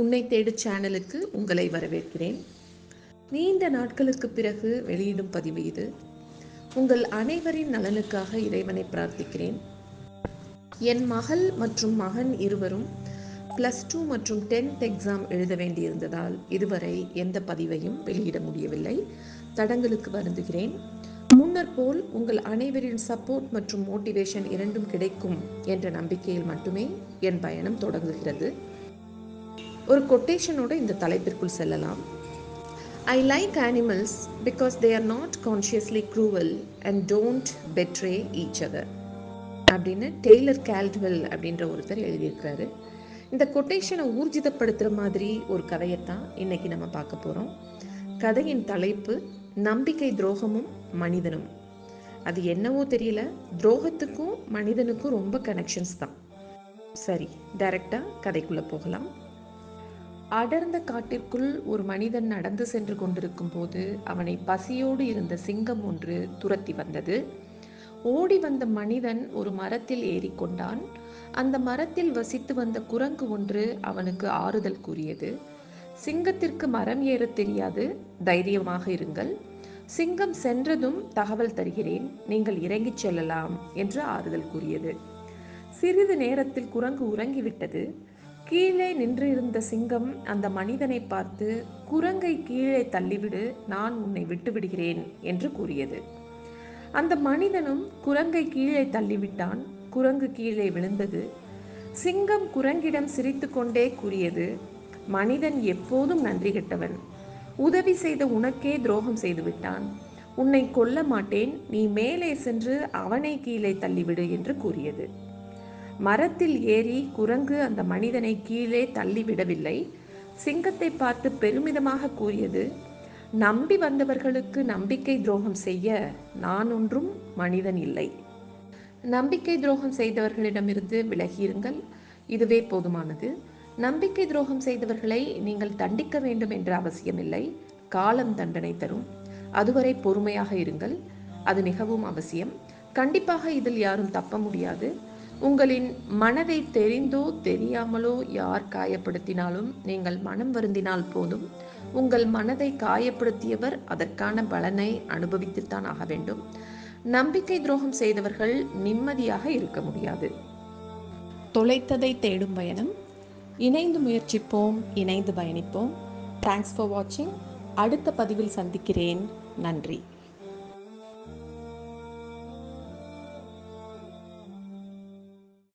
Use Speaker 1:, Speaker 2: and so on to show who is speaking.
Speaker 1: உன்னை தேடு சேனலுக்கு உங்களை வரவேற்கிறேன். நீண்ட நாட்களுக்கு பிறகு வெளியிடும் பதிவு இது. உங்கள் அனைவரின் நலனுக்காக இறைவனை பிரார்த்திக்கிறேன். என் மகள் மற்றும் மகன் இருவரும் ப்ளஸ் டூ மற்றும் டென்த் எக்ஸாம் எழுத வேண்டியிருந்ததால் இதுவரை எந்த பதிவையும் வெளியிட முடியவில்லை. தடங்களுக்கு வருந்துகிறேன். முன்னர் போல் உங்கள் அனைவரின் சப்போர்ட் மற்றும் மோட்டிவேஷன் இரண்டும் கிடைக்கும் என்ற நம்பிக்கையில் மட்டுமே என் பயணம் தொடங்குகிறது. ஒரு கொட்டேஷனோட இந்த தலைப்பிற்குள் செல்லலாம். I like animals because they are not consciously cruel and don't betray each other அப்படின்னு டெய்லர் கேல்ட்வெல் அப்படின்ற ஒருத்தர் எழுதியிருக்கிறாரு. இந்த கொட்டேஷனை ஊர்ஜிதப்படுத்துகிற மாதிரி ஒரு கதையைத்தான் இன்னைக்கு நம்ம பார்க்க போகிறோம் கதையின் தலைப்பு நம்பிக்கை துரோகமும் மனிதனும். அது என்னவோ தெரியல துரோகத்துக்கும் மனிதனுக்கும் ரொம்ப கனெக்ஷன்ஸ் தான். சரி டைரக்டாக கதைக்குள்ளே போகலாம். அடர்ந்த காட்டிற்குள் ஒரு மனிதன் நடந்து சென்று கொண்டிருக்கும் போது அவனை பசியோடு இருந்த சிங்கம் ஒன்று துரத்தி வந்தது. ஓடி வந்த மனிதன் ஒரு மரத்தில் ஏறிக்கொண்டான் அந்த மரத்தில் வசித்து வந்த குரங்கு ஒன்று அவனுக்கு ஆறுதல் கூறியது. சிங்கத்திற்கு மரம் ஏற தெரியாது தைரியமாக இருங்கள். சிங்கம் சென்றதும் தகவல் தருகிறேன் நீங்கள் இறங்கிச் செல்லலாம் என்று ஆறுதல் கூறியது. சிறிது நேரத்தில் குரங்கு உறங்கிவிட்டது. கீழே நின்றிருந்த சிங்கம் அந்த மனிதனை பார்த்து குரங்கை கீழே தள்ளிவிடு நான் உன்னை விட்டுவிடுகிறேன் என்று கூறியது. அந்த மனிதனும் குரங்கை கீழே தள்ளிவிட்டான். குரங்கு கீழே விழுந்தது. சிங்கம் குரங்கிடம் சிரித்து கொண்டே கூறியது மனிதன் எப்போதும் நன்றி கெட்டவன். உதவி செய்த உனக்கே துரோகம் செய்துவிட்டான் உன்னை கொல்ல மாட்டேன். நீ மேலே சென்று அவனை கீழே தள்ளிவிடு என்று கூறியது. மரத்தில் ஏறி குரங்கு அந்த மனிதனை கீழே தள்ளிவிடவில்லை. சிங்கத்தை பார்த்து பெருமிதமாக கூறியது நம்பி வந்தவர்களுக்கு நம்பிக்கை துரோகம் செய்ய நான் ஒன்றும் மனிதன் இல்லை. நம்பிக்கை துரோகம் செய்தவர்களிடமிருந்து விலகியிருங்கள். இதுவே போதுமானது. நம்பிக்கை துரோகம் செய்தவர்களை நீங்கள் தண்டிக்க வேண்டும் என்ற அவசியமில்லை. காலம் தண்டனை தரும். அதுவரை பொறுமையாக இருங்கள். அது மிகவும் அவசியம். கண்டிப்பாக இதில் யாரும் தப்ப முடியாது. உங்களின் மனதை தெரிந்தோ தெரியாமலோ யார் காயப்படுத்தினாலும் நீங்கள் மனம் வருந்தினால் போதும். உங்கள் மனதை காயப்படுத்தியவர் அதற்கான பலனை அனுபவித்துத்தான் ஆக வேண்டும். நம்பிக்கை துரோகம் செய்தவர்கள் நிம்மதியாக இருக்க முடியாது. தொலைத்ததை தேடும் பயணம். இணைந்து முயற்சிப்போம் இணைந்து பயணிப்போம். தேங்க்ஸ் ஃபார் வாட்சிங் அடுத்த பதிவில் சந்திக்கிறேன். நன்றி.